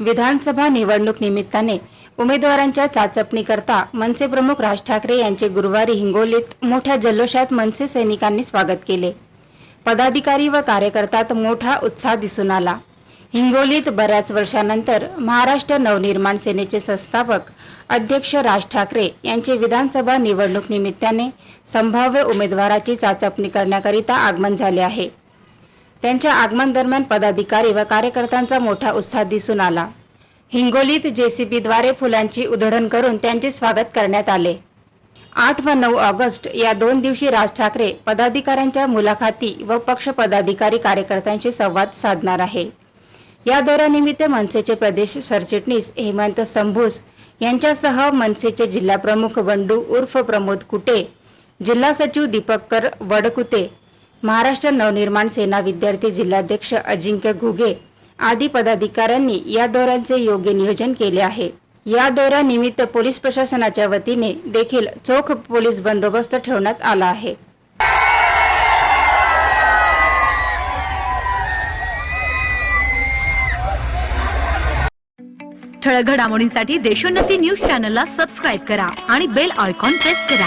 विधानसभा निवडणूक निमित्ताने उमेदवारांच्या चाचपणीकरता मनसे प्रमुख राज ठाकरे यांचे गुरुवारी हिंगोलीत मोठ्या जल्लोषात मनसे सैनिकांनी स्वागत केले. पदाधिकारी व कार्यकर्त्यात मोठा उत्साह दिसून आला. हिंगोलीत बऱ्याच वर्षानंतर महाराष्ट्र नवनिर्माण सेनेचे संस्थापक अध्यक्ष राज ठाकरे यांचे विधानसभा निवडणूक निमित्ताने संभाव्य उमेदवाराची चाचपणी करण्याकरिता आगमन झाले आहे. त्यांच्या आगमन दरम्यान पदाधिकारी व कार्यकर्त्यांचा मोठा उत्साह दिसून आला. हिंगोलीत जेसीबीद्वारे फुलांची उधळण करून त्यांचे स्वागत करण्यात आले. आठ व नऊ ऑगस्ट या दोन दिवशी राज ठाकरे पदाधिकाऱ्यांच्या मुलाखती व पक्ष पदाधिकारी कार्यकर्त्यांशी संवाद साधणार आहे. या दौऱ्यानिमित्त मनसेचे प्रदेश सरचिटणीस हेमंत संभूस यांच्यासह मनसेचे जिल्हाप्रमुख बंडू उर्फ प्रमोद कुटे जिल्हा सचिव दीपककर वडकुते महाराष्ट्र नवनिर्माण सेना विद्यार्थी जिल्हाध्यक्ष अजिंक्य घुगे आदी पदाधिकाऱ्यांनी या दौऱ्यांचे योग्य नियोजन केले आहे. या दौऱ्यानिमित्त पोलीस प्रशासनाच्या वतीने देखील चोख पोलीस बंदोबस्त ठेवण्यात आला आहे. ठळक घडामोडींसाठी देशोन्नती न्यूज चॅनलला सबस्क्राईब करा आणि बेल आयकॉन प्रेस करा.